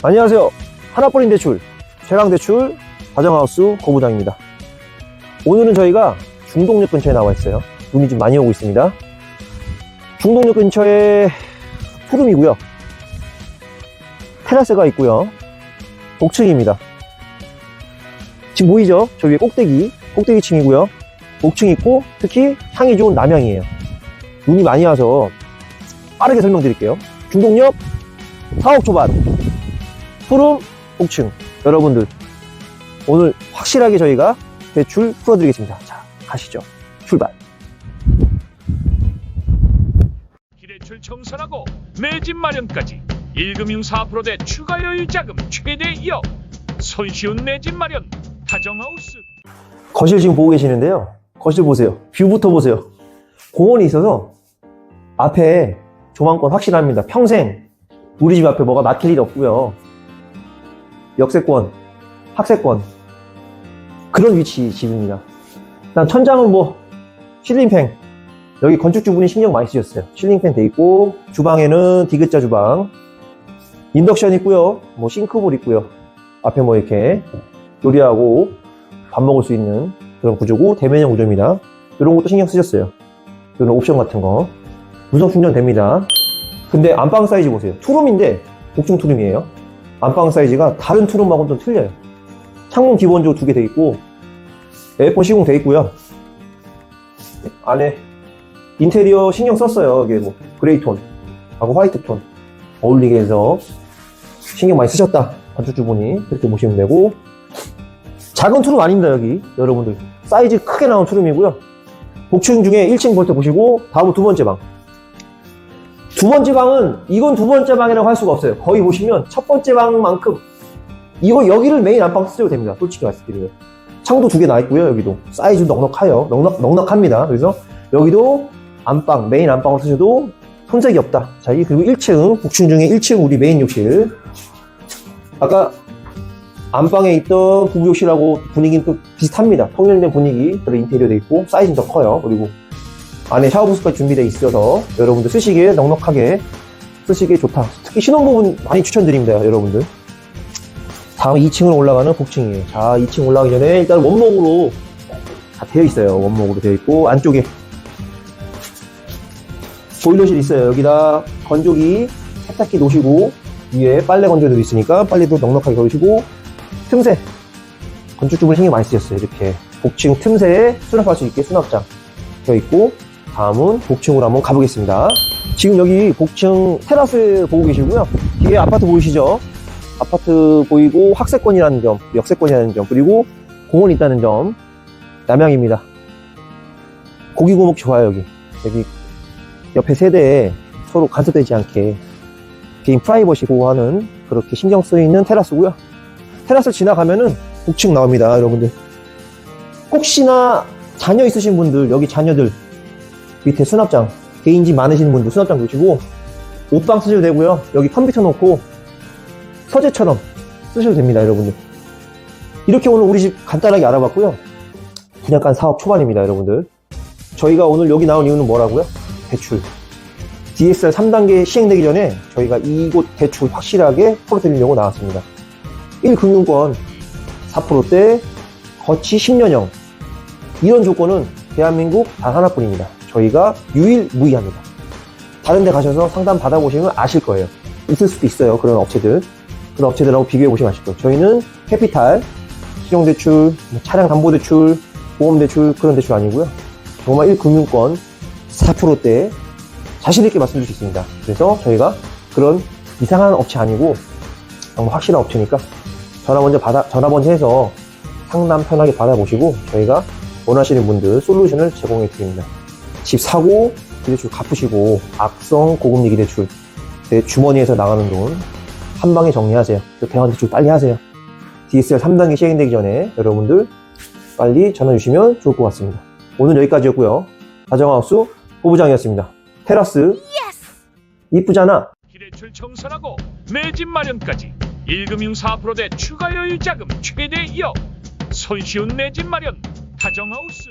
안녕하세요. 하나뿐인 대출, 최강대출, 다정하우스 고부장입니다. 오늘은 저희가 중동역 근처에 나와 있어요. 눈이 좀 많이 오고 있습니다. 중동역 근처에 푸름이고요. 테라스가 있고요. 복층입니다. 지금 보이죠? 저 위에 꼭대기, 꼭대기 층이고요. 복층 있고 특히 향이 좋은 남향이에요. 눈이 많이 와서 빠르게 설명드릴게요. 중동역 4억 초반 푸름 복층 여러분들 오늘 확실하게 저희가 대출 풀어드리겠습니다. 자 가시죠. 출발. 기대출 청산하고 내 집 마련까지 1금융 4%대 추가 여유 자금 최대 2억 손쉬운 내 집 마련 다정하우스 거실 지금 보고 계시는데요. 거실 보세요. 뷰부터 보세요. 공원이 있어서 앞에 조망권 확실합니다. 평생 우리 집 앞에 뭐가 막힐 일 없고요. 역세권, 학세권 그런 위치 집입니다. 일단 천장은 뭐 실링팬 여기 건축주분이 신경 많이 쓰셨어요. 실링팬 돼 있고 주방에는 디귿자 주방 인덕션 있고요. 뭐 싱크볼 있고요. 앞에 뭐 이렇게 요리하고 밥 먹을 수 있는 그런 구조고 대면형 구조입니다. 이런 것도 신경 쓰셨어요. 이런 옵션 같은 거 무선 충전 됩니다. 근데 안방 사이즈 보세요. 투룸인데 복층 투룸이에요. 안방 사이즈가 다른 투룸하고는 좀 틀려요. 창문 기본적으로 두 개 돼 있고 에어컨 시공 돼 있고요. 안에 인테리어 신경 썼어요. 이게 뭐 그레이 톤하고 화이트 톤 어울리게 해서 신경 많이 쓰셨다. 건축주분이 그렇게 보시면 되고 작은 투룸 아닙니다 여기 여러분들 사이즈 크게 나온 투룸이고요 복층 중에 1층 볼때 보시고 다음 두 번째 방 두 번째 방은 이건 두 번째 방이라고 할 수가 없어요. 거의 보시면 첫 번째 방만큼 이거 여기를 메인 안방 쓰셔도 됩니다. 솔직히 말씀드리면. 창도 두 개 나 있고요 여기도. 사이즈 넉넉해요 넉넉, 넉넉합니다. 그래서 여기도 안방 메인 안방으로 쓰셔도 손색이 없다. 자이 그리고 1층 복층 중에 1층 우리 메인 욕실. 아까 안방에 있던 부부욕실하고 분위기는 또 비슷합니다. 통일된 분위기, 그런 인테리어 돼 있고, 사이즈는 더 커요. 그리고 안에 샤워 부스까지 준비되어 있어서 여러분들 쓰시기에 넉넉하게 쓰시기에 좋다. 특히 신혼부분 많이 추천드립니다, 여러분들. 다음 2층으로 올라가는 복층이에요. 자, 2층 올라가기 전에 일단 원목으로 다 되어 있어요. 원목으로 되어 있고, 안쪽에 보일러실 있어요. 여기다 건조기, 세탁기 놓으시고, 위에 빨래 건조기도 있으니까 빨래도 넉넉하게 걸으시고, 틈새 건축주분 신경 많이 쓰셨어요 이렇게 복층 틈새에 수납할 수 있게 수납장 되어 있고 다음은 복층으로 한번 가보겠습니다. 지금 여기 복층 테라스 보고 계시고요. 뒤에 아파트 보이시죠? 아파트 보이고 학세권이라는 점 역세권이라는 점 그리고 공원이 있다는 점 남양입니다. 고기고목 좋아요 여기. 여기 옆에 세대에 서로 간섭되지 않게 개인 프라이버시 보호하는 그렇게 신경 쓰이는 테라스고요. 테라스 지나가면은 북측 나옵니다, 여러분들. 혹시나 자녀 있으신 분들, 여기 자녀들 밑에 수납장, 개인집 많으신 분들 수납장 두시고 옷방 쓰셔도 되고요. 여기 컴퓨터 놓고 서재처럼 쓰셔도 됩니다, 여러분들. 이렇게 오늘 우리 집 간단하게 알아봤고요. 한 4억 초반입니다, 여러분들. 저희가 오늘 여기 나온 이유는 뭐라고요? 대출. DSR 3단계 시행되기 전에 저희가 이곳 대출 확실하게 풀어드리려고 나왔습니다. 1금융권 4%대 거치 10년형 이런 조건은 대한민국 단 하나뿐입니다. 저희가 유일무이합니다. 다른 데 가셔서 상담 받아보시면 아실 거예요. 있을 수도 있어요. 그런 업체들. 그런 업체들하고 비교해 보시면 아실 거예요. 저희는 캐피탈, 신용대출, 뭐 차량 담보대출, 보험대출 그런 대출 아니고요. 정말 1금융권 4%대 자신있게 말씀드릴 수 있습니다. 그래서 저희가 그런 이상한 업체 아니고 정말 확실한 업체니까 전화 먼저 받아, 전화 먼저 해서 상담 편하게 받아보시고 저희가 원하시는 분들 솔루션을 제공해 드립니다. 집 사고 기대출 갚으시고 악성 고금리 기대출 내 주머니에서 나가는 돈 한 방에 정리하세요. 대환 대출 빨리 하세요. DSR 3단계 시행되기 전에 여러분들 빨리 전화 주시면 좋을 것 같습니다. 오늘 여기까지였고요. 다정하우스 후부장이었습니다. 테라스 이쁘잖아. 기대출 청산하고 내 집 마련까지 1금융 4%대 추가 여유 자금 최대 2억 손쉬운 내 집 마련 다정하우스